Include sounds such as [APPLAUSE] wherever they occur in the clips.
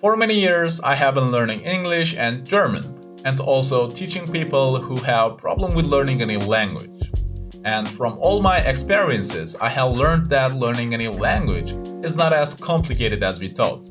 For many years, I have been learning English and German, and also teaching people who have problem with learning a new language. And from all my experiences, I have learned that learning a new language is not as complicated as we thought.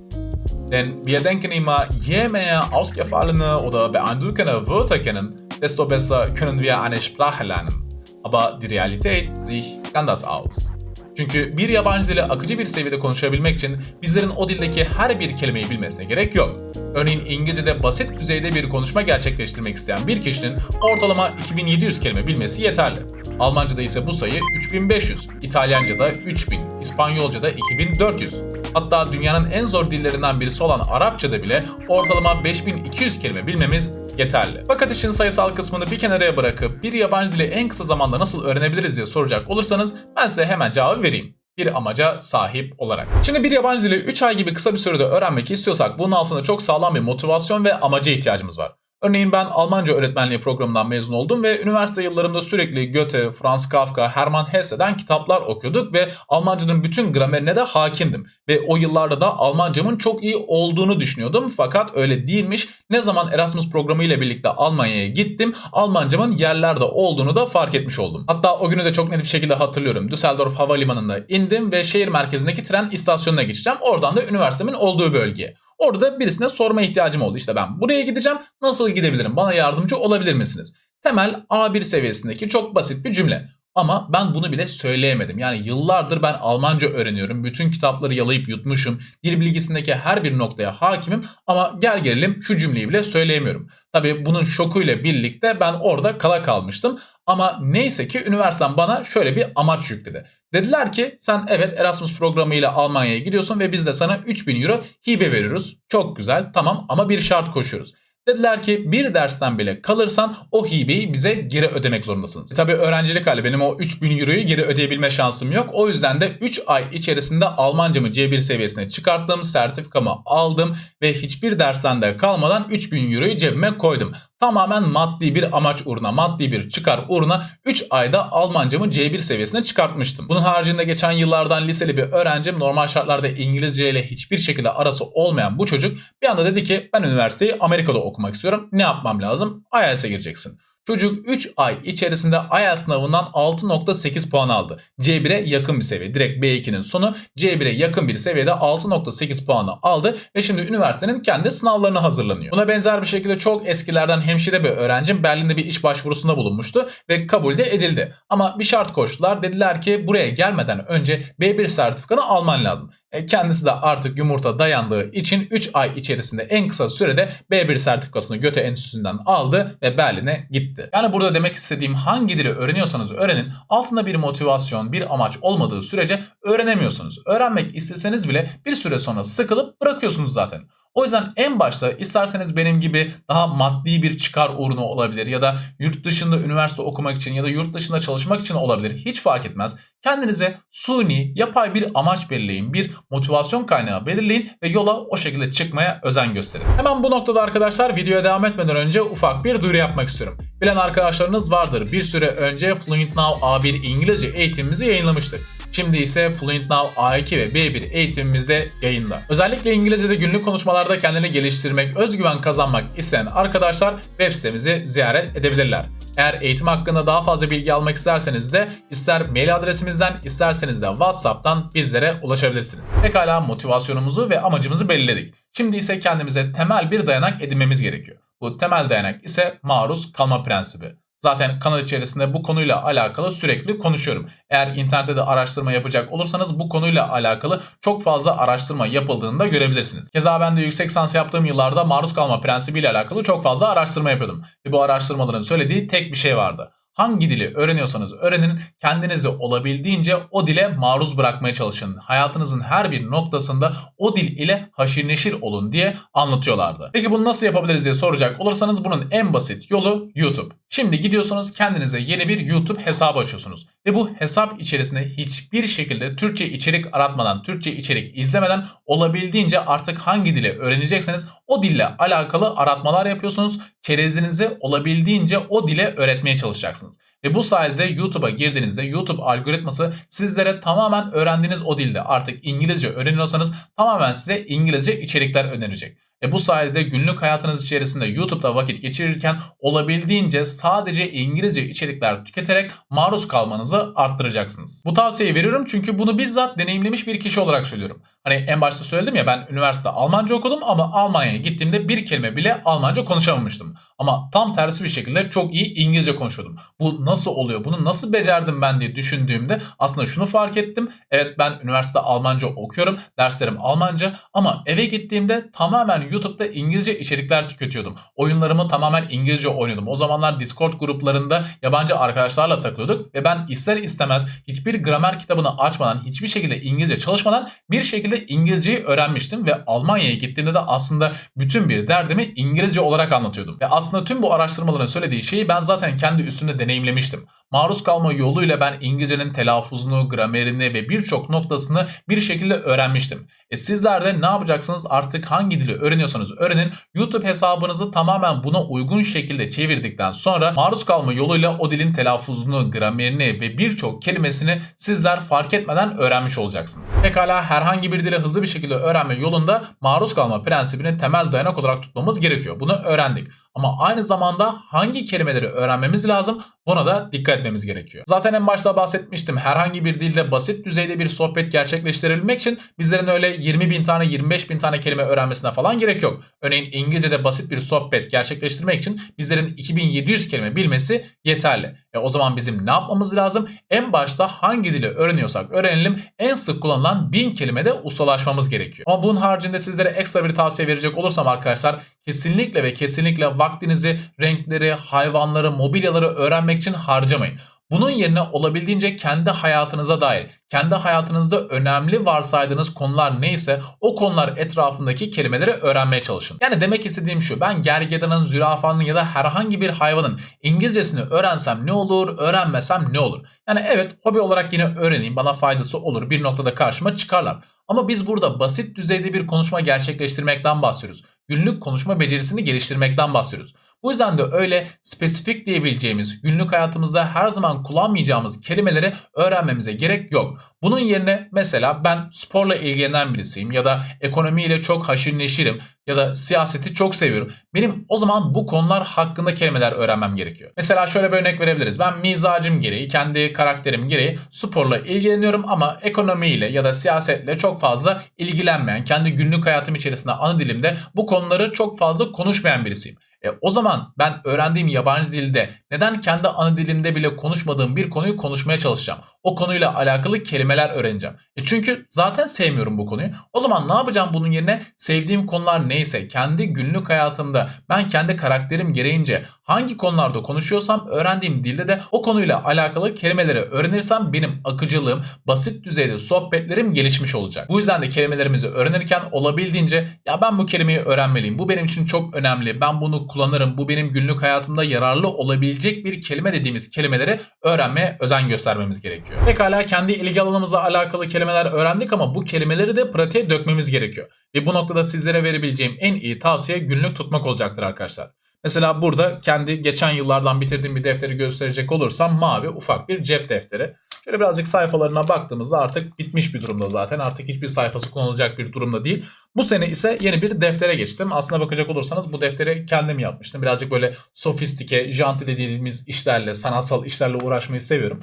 Denn wir denken immer, je mehr ausgefallene oder beeindruckende Wörter kennen, desto besser können wir eine Sprache lernen. Aber die Realität sieht anders aus. Çünkü bir yabancı dili akıcı bir seviyede konuşabilmek için bizlerin o dildeki her bir kelimeyi bilmesine gerek yok. Örneğin İngilizce'de basit düzeyde bir konuşma gerçekleştirmek isteyen bir kişinin ortalama 2700 kelime bilmesi yeterli. Almanca'da ise bu sayı 3500, İtalyanca'da 3000, İspanyolca'da 2400. Hatta dünyanın en zor dillerinden birisi olan Arapça'da bile ortalama 5200 kelime bilmemiz yeterli. Fakat işin sayısal kısmını bir kenara bırakıp bir yabancı dili en kısa zamanda nasıl öğrenebiliriz diye soracak olursanız ben size hemen cevabı vereyim bir amaca sahip olarak. Şimdi bir yabancı dili 3 ay gibi kısa bir sürede öğrenmek istiyorsak bunun altında çok sağlam bir motivasyon ve amaca ihtiyacımız var. Örneğin ben Almanca öğretmenliği programından mezun oldum ve üniversite yıllarımda sürekli Goethe, Franz Kafka, Hermann Hesse'den kitaplar okuyorduk ve Almanca'nın bütün gramerine de hakimdim. Ve o yıllarda da Almancamın çok iyi olduğunu düşünüyordum fakat öyle değilmiş. Ne zaman Erasmus programı ile birlikte Almanya'ya gittim Almancamın yerlerde olduğunu da fark etmiş oldum. Hatta o günü de çok net bir şekilde hatırlıyorum. Düsseldorf Havalimanı'nda indim ve şehir merkezindeki tren istasyonuna geçeceğim. Oradan da üniversitemin olduğu bölgeye. Orada birisine sorma ihtiyacım oldu. İşte ben buraya gideceğim. Nasıl gidebilirim? Bana yardımcı olabilir misiniz? Temel A1 seviyesindeki çok basit bir cümle. Ama ben bunu bile söyleyemedim. Yani yıllardır ben Almanca öğreniyorum. Bütün kitapları yalayıp yutmuşum. Dil bilgisindeki her bir noktaya hakimim. Ama gel gelelim şu cümleyi bile söyleyemiyorum. Tabii bunun şokuyla birlikte ben orada kala kalmıştım. Ama neyse ki üniversitem bana şöyle bir amaç yükledi. Dediler ki sen evet Erasmus programıyla Almanya'ya gidiyorsun ve biz de sana 3000 euro hibe veriyoruz. Çok güzel tamam ama bir şart koşuyoruz. Dediler ki bir dersten bile kalırsan o hibeyi bize geri ödemek zorundasınız. E tabii öğrencilik hali benim o 3000 euroyu geri ödeyebilme şansım yok. O yüzden de 3 ay içerisinde Almancamı C1 seviyesine çıkarttım, sertifikamı aldım ve hiçbir dersten de kalmadan 3000 euroyu cebime koydum. Tamamen maddi bir amaç uğruna, maddi bir çıkar uğruna 3 ayda Almancamı C1 seviyesine çıkartmıştım. Bunun haricinde geçen yıllardan liseli bir öğrencim normal şartlarda İngilizce ile hiçbir şekilde arası olmayan bu çocuk bir anda dedi ki ben üniversiteyi Amerika'da okumak istiyorum. Ne yapmam lazım? IELTS'e gireceksin. Çocuk 3 ay içerisinde IELTS sınavından 6.8 puan aldı. C1'e yakın bir seviye. Direkt B2'nin sonu C1'e yakın bir seviyede 6.8 puanı aldı ve şimdi üniversitenin kendi sınavlarına hazırlanıyor. Buna benzer bir şekilde çok eskilerden hemşire bir öğrencim Berlin'de bir iş başvurusunda bulunmuştu ve kabul de edildi. Ama bir şart koştular. Dediler ki buraya gelmeden önce B1 sertifikanı alman lazım. E, Kendisi de artık yumurta dayandığı için 3 ay içerisinde en kısa sürede B1 sertifikasını Göte Enstitüsü'nden aldı ve Berlin'e gitti. Yani burada demek istediğim hangi dili öğreniyorsanız öğrenin altında bir motivasyon, bir amaç olmadığı sürece öğrenemiyorsunuz. Öğrenmek isteseniz bile bir süre sonra sıkılıp bırakıyorsunuz zaten. O yüzden en başta isterseniz benim gibi daha maddi bir çıkar uğruna olabilir ya da yurt dışında üniversite okumak için ya da yurt dışında çalışmak için olabilir. Hiç fark etmez. Kendinize suni, yapay bir amaç belirleyin. Bir motivasyon kaynağı belirleyin ve yola o şekilde çıkmaya özen gösterin. Hemen bu noktada arkadaşlar videoya devam etmeden önce ufak bir duyuru yapmak istiyorum. Bilen arkadaşlarınız vardır. Bir süre önce Fluent Now A1 İngilizce eğitimimizi yayınlamıştık. Şimdi ise Fluent Now A2 ve B1 eğitimimizde yayında. Özellikle İngilizce'de günlük konuşmalarda kendini geliştirmek, özgüven kazanmak isteyen arkadaşlar web sitemizi ziyaret edebilirler. Eğer eğitim hakkında daha fazla bilgi almak isterseniz de ister mail adresimizden isterseniz de WhatsApp'tan bizlere ulaşabilirsiniz. Pekala motivasyonumuzu ve amacımızı belirledik. Şimdi ise kendimize temel bir dayanak edinmemiz gerekiyor. Bu temel dayanak ise maruz kalma prensibi. Zaten kanal içerisinde bu konuyla alakalı sürekli konuşuyorum. Eğer internette de araştırma yapacak olursanız bu konuyla alakalı çok fazla araştırma yapıldığını da görebilirsiniz. Keza ben de yüksek sans yaptığım yıllarda maruz kalma prensibiyle alakalı çok fazla araştırma yapıyordum. Ve bu araştırmaların söylediği tek bir şey vardı. Hangi dili öğreniyorsanız öğrenin, kendinizi olabildiğince o dile maruz bırakmaya çalışın. Hayatınızın her bir noktasında o dil ile haşir neşir olun diye anlatıyorlardı. Peki bunu nasıl yapabiliriz diye soracak olursanız bunun en basit yolu YouTube. Şimdi gidiyorsunuz kendinize yeni bir YouTube hesabı açıyorsunuz. Ve bu hesap içerisinde hiçbir şekilde Türkçe içerik aratmadan, Türkçe içerik izlemeden olabildiğince artık hangi dili öğrenecekseniz o dille alakalı aratmalar yapıyorsunuz. Çerezinizi olabildiğince o dile öğretmeye çalışacaksınız. lessons. Ve bu sayede YouTube'a girdiğinizde YouTube algoritması sizlere tamamen öğrendiğiniz o dilde artık İngilizce öğreniyorsanız tamamen size İngilizce içerikler önerecek. E bu sayede günlük hayatınız içerisinde YouTube'da vakit geçirirken olabildiğince sadece İngilizce içerikler tüketerek maruz kalmanızı arttıracaksınız. Bu tavsiyeyi veriyorum çünkü bunu bizzat deneyimlemiş bir kişi olarak söylüyorum. Hani en başta söyledim ya ben üniversite Almanca okudum ama Almanya'ya gittiğimde bir kelime bile Almanca konuşamamıştım. Ama tam tersi bir şekilde çok iyi İngilizce konuşuyordum. Bu nasıl oluyor? Bunu nasıl becerdim ben diye düşündüğümde aslında şunu fark ettim. Evet ben üniversite Almanca okuyorum. Derslerim Almanca ama eve gittiğimde tamamen YouTube'da İngilizce içerikler tüketiyordum. Oyunlarımı tamamen İngilizce oynuyordum. O zamanlar Discord gruplarında yabancı arkadaşlarla takılıyorduk ve ben ister istemez hiçbir gramer kitabını açmadan, hiçbir şekilde İngilizce çalışmadan bir şekilde İngilizceyi öğrenmiştim ve Almanya'ya gittiğimde de aslında bütün bir derdimi İngilizce olarak anlatıyordum. Ve aslında tüm bu araştırmaların söylediği şeyi ben zaten kendi üstümde deneyimlemiştim söylemiştim. Maruz kalma yoluyla ben İngilizcenin telaffuzunu, gramerini ve birçok noktasını bir şekilde öğrenmiştim. E sizler de ne yapacaksınız artık hangi dili öğreniyorsanız öğrenin. YouTube hesabınızı tamamen buna uygun şekilde çevirdikten sonra maruz kalma yoluyla o dilin telaffuzunu, gramerini ve birçok kelimesini sizler fark etmeden öğrenmiş olacaksınız. Pekala herhangi bir dili hızlı bir şekilde öğrenme yolunda maruz kalma prensibini temel dayanak olarak tutmamız gerekiyor. Bunu öğrendik. Ama aynı zamanda hangi kelimeleri öğrenmemiz lazım buna da dikkat etmemiz gerekiyor. Zaten en başta bahsetmiştim herhangi bir dilde basit düzeyde bir sohbet gerçekleştirebilmek için bizlerin öyle 20 bin tane 25 bin tane kelime öğrenmesine falan gerek yok. Örneğin İngilizce'de basit bir sohbet gerçekleştirmek için bizlerin 2700 kelime bilmesi yeterli. E o zaman bizim ne yapmamız lazım? En başta hangi dili öğreniyorsak öğrenelim en sık kullanılan 1000 kelimede ustalaşmamız gerekiyor. Ama bunun haricinde sizlere ekstra bir tavsiye verecek olursam arkadaşlar kesinlikle ve kesinlikle vaktinizi renkleri, hayvanları, mobilyaları öğrenmek için harcamayın. Bunun yerine olabildiğince kendi hayatınıza dair, kendi hayatınızda önemli varsaydığınız konular neyse o konular etrafındaki kelimeleri öğrenmeye çalışın. Yani demek istediğim şu ben gergedanın, zürafanın ya da herhangi bir hayvanın İngilizcesini öğrensem ne olur, öğrenmesem ne olur? Yani evet hobi olarak yine öğreneyim bana faydası olur bir noktada karşıma çıkarlar. Ama biz burada basit düzeyde bir konuşma gerçekleştirmekten bahsediyoruz. Günlük konuşma becerisini geliştirmekten bahsediyoruz. Bu yüzden de öyle spesifik diyebileceğimiz, günlük hayatımızda her zaman kullanmayacağımız kelimeleri öğrenmemize gerek yok. Bunun yerine mesela ben sporla ilgilenen birisiyim ya da ekonomiyle çok haşır neşirim ya da siyaseti çok seviyorum. Benim o zaman bu konular hakkında kelimeler öğrenmem gerekiyor. Mesela şöyle bir örnek verebiliriz. Ben mizacım gereği, kendi karakterim gereği sporla ilgileniyorum ama ekonomiyle ya da siyasetle çok fazla ilgilenmeyen, kendi günlük hayatım içerisinde ana dilimde bu konuları çok fazla konuşmayan birisiyim. E, o zaman ben öğrendiğim yabancı dilde neden kendi ana dilimde bile konuşmadığım bir konuyu konuşmaya çalışacağım? O konuyla alakalı kelimeler öğreneceğim. E çünkü zaten sevmiyorum bu konuyu. O zaman ne yapacağım bunun yerine? Sevdiğim konular neyse kendi günlük hayatımda ben kendi karakterim gereğince hangi konularda konuşuyorsam öğrendiğim dilde de o konuyla alakalı kelimeleri öğrenirsem benim akıcılığım, basit düzeyde sohbetlerim gelişmiş olacak. Bu yüzden de kelimelerimizi öğrenirken olabildiğince ya ben bu kelimeyi öğrenmeliyim. Bu benim için çok önemli. Ben bunu kullanırım. Bu benim günlük hayatımda yararlı olabilecek bir kelime dediğimiz kelimeleri öğrenmeye özen göstermemiz gerekiyor. Pekala kendi ilgi alanımızla alakalı kelimeler öğrendik ama bu kelimeleri de pratiğe dökmemiz gerekiyor. Ve bu noktada sizlere verebileceğim en iyi tavsiye günlük tutmak olacaktır arkadaşlar. Mesela burada kendi geçen yıllardan bitirdiğim bir defteri gösterecek olursam mavi ufak bir cep defteri. Şöyle birazcık sayfalarına baktığımızda artık bitmiş bir durumda zaten. Artık hiçbir sayfası kullanılacak bir durumda değil. Bu sene ise yeni bir deftere geçtim. Aslına bakacak olursanız bu defteri kendim yapmıştım. Birazcık böyle sofistike, janti dediğimiz işlerle, sanatsal işlerle uğraşmayı seviyorum.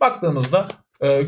Baktığımızda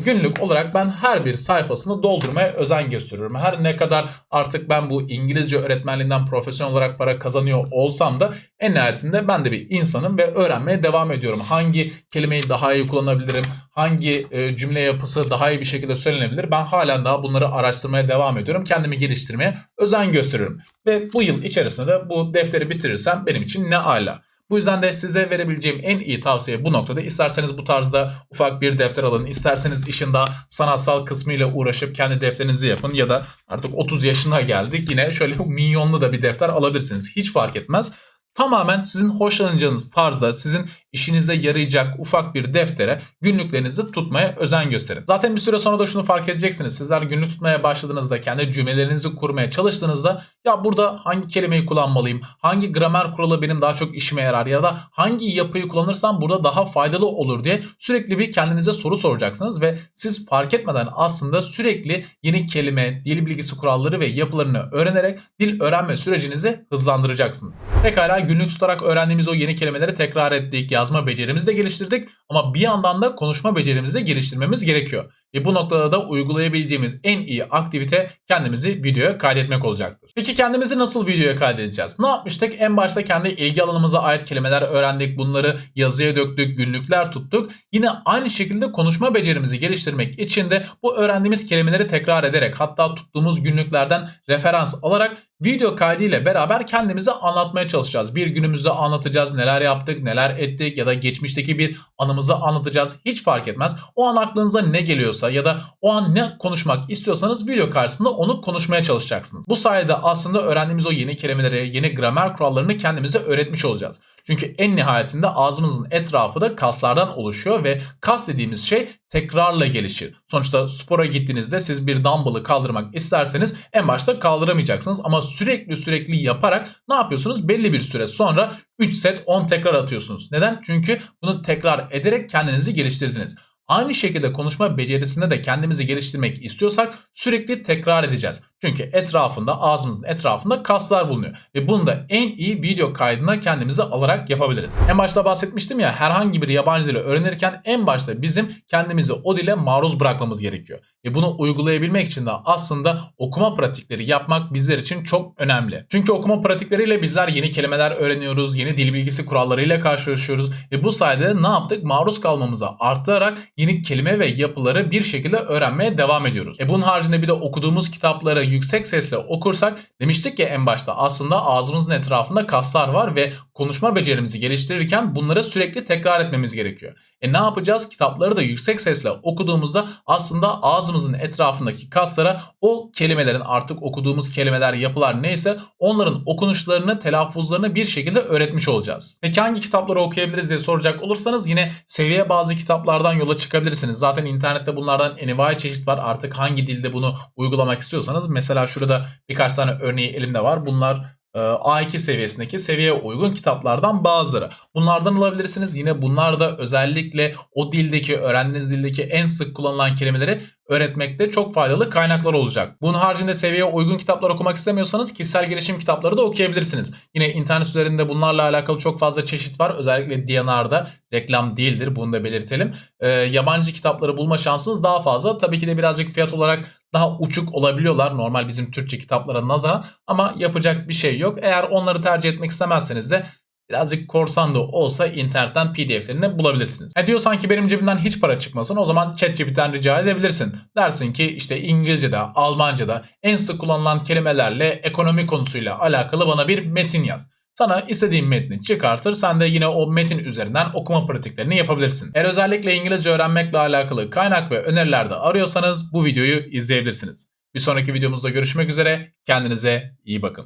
günlük olarak ben her bir sayfasını doldurmaya özen gösteriyorum. Her ne kadar artık ben bu İngilizce öğretmenliğinden profesyonel olarak para kazanıyor olsam da en nihayetinde ben de bir insanım ve öğrenmeye devam ediyorum. Hangi kelimeyi daha iyi kullanabilirim? Hangi e, cümle yapısı daha iyi bir şekilde söylenebilir? Ben halen daha bunları araştırmaya devam ediyorum. Kendimi geliştirmeye özen gösteriyorum. Ve bu yıl içerisinde de bu defteri bitirirsem benim için ne ala. Bu yüzden de size verebileceğim en iyi tavsiye bu noktada. İsterseniz bu tarzda ufak bir defter alın. isterseniz işin daha sanatsal kısmıyla uğraşıp kendi defterinizi yapın. Ya da artık 30 yaşına geldik yine şöyle [LAUGHS] milyonlu da bir defter alabilirsiniz. Hiç fark etmez. Tamamen sizin hoşlanacağınız tarzda, sizin işinize yarayacak ufak bir deftere günlüklerinizi tutmaya özen gösterin. Zaten bir süre sonra da şunu fark edeceksiniz. Sizler günlük tutmaya başladığınızda, kendi cümlelerinizi kurmaya çalıştığınızda ya burada hangi kelimeyi kullanmalıyım, hangi gramer kuralı benim daha çok işime yarar ya da hangi yapıyı kullanırsam burada daha faydalı olur diye sürekli bir kendinize soru soracaksınız ve siz fark etmeden aslında sürekli yeni kelime, dil bilgisi kuralları ve yapılarını öğrenerek dil öğrenme sürecinizi hızlandıracaksınız. Pekala günlük tutarak öğrendiğimiz o yeni kelimeleri tekrar ettik, yazma becerimizi de geliştirdik ama bir yandan da konuşma becerimizi de geliştirmemiz gerekiyor. Ve bu noktada da uygulayabileceğimiz en iyi aktivite kendimizi videoya kaydetmek olacaktır. Peki kendimizi nasıl videoya kaydedeceğiz? Ne yapmıştık? En başta kendi ilgi alanımıza ait kelimeler öğrendik. Bunları yazıya döktük, günlükler tuttuk. Yine aynı şekilde konuşma becerimizi geliştirmek için de bu öğrendiğimiz kelimeleri tekrar ederek hatta tuttuğumuz günlüklerden referans alarak video kaydı ile beraber kendimize anlatmaya çalışacağız. Bir günümüzü anlatacağız, neler yaptık, neler ettik ya da geçmişteki bir anımızı anlatacağız. Hiç fark etmez. O an aklınıza ne geliyorsa ya da o an ne konuşmak istiyorsanız video karşısında onu konuşmaya çalışacaksınız. Bu sayede aslında öğrendiğimiz o yeni kelimeleri, yeni gramer kurallarını kendimize öğretmiş olacağız. Çünkü en nihayetinde ağzımızın etrafı da kaslardan oluşuyor ve kas dediğimiz şey tekrarla gelişir. Sonuçta spora gittiğinizde siz bir dumbbell'ı kaldırmak isterseniz en başta kaldıramayacaksınız ama sürekli sürekli yaparak ne yapıyorsunuz? Belli bir süre sonra 3 set 10 tekrar atıyorsunuz. Neden? Çünkü bunu tekrar ederek kendinizi geliştirdiniz. Aynı şekilde konuşma becerisinde de kendimizi geliştirmek istiyorsak sürekli tekrar edeceğiz. Çünkü etrafında ağzımızın etrafında kaslar bulunuyor. Ve bunu da en iyi video kaydına kendimizi alarak yapabiliriz. En başta bahsetmiştim ya herhangi bir yabancı dili öğrenirken en başta bizim kendimizi o dile maruz bırakmamız gerekiyor. Ve bunu uygulayabilmek için de aslında okuma pratikleri yapmak bizler için çok önemli. Çünkü okuma pratikleriyle bizler yeni kelimeler öğreniyoruz, yeni dil bilgisi kurallarıyla karşılaşıyoruz. Ve bu sayede ne yaptık? Maruz kalmamızı arttırarak yeni kelime ve yapıları bir şekilde öğrenmeye devam ediyoruz. E bunun haricinde bir de okuduğumuz kitapları yüksek sesle okursak demiştik ya en başta aslında ağzımızın etrafında kaslar var ve konuşma becerimizi geliştirirken bunları sürekli tekrar etmemiz gerekiyor. E ne yapacağız? Kitapları da yüksek sesle okuduğumuzda aslında ağzımızın etrafındaki kaslara o kelimelerin artık okuduğumuz kelimeler, yapılar neyse onların okunuşlarını, telaffuzlarını bir şekilde öğretmiş olacağız. Peki hangi kitapları okuyabiliriz diye soracak olursanız yine seviye bazı kitaplardan yola çıkabilirsiniz. Zaten internette bunlardan envai çeşit var. Artık hangi dilde bunu uygulamak istiyorsanız mesela şurada birkaç tane örneği elimde var. Bunlar A2 seviyesindeki seviyeye uygun kitaplardan bazıları. Bunlardan alabilirsiniz. Yine bunlar da özellikle o dildeki, öğrendiğiniz dildeki en sık kullanılan kelimeleri öğretmekte çok faydalı kaynaklar olacak. Bunun haricinde seviyeye uygun kitaplar okumak istemiyorsanız kişisel gelişim kitapları da okuyabilirsiniz. Yine internet üzerinde bunlarla alakalı çok fazla çeşit var. Özellikle DNR'da reklam değildir bunu da belirtelim. Ee, yabancı kitapları bulma şansınız daha fazla. Tabii ki de birazcık fiyat olarak daha uçuk olabiliyorlar normal bizim Türkçe kitaplara nazaran ama yapacak bir şey yok. Eğer onları tercih etmek istemezseniz de birazcık korsan da olsa internetten pdf'lerini bulabilirsiniz. E diyor sanki benim cebimden hiç para çıkmasın o zaman ChatGPT'den rica edebilirsin. Dersin ki işte İngilizce'de, Almanca'da en sık kullanılan kelimelerle ekonomi konusuyla alakalı bana bir metin yaz. Sana istediğin metni çıkartır. Sen de yine o metin üzerinden okuma pratiklerini yapabilirsin. Eğer özellikle İngilizce öğrenmekle alakalı kaynak ve öneriler de arıyorsanız bu videoyu izleyebilirsiniz. Bir sonraki videomuzda görüşmek üzere. Kendinize iyi bakın.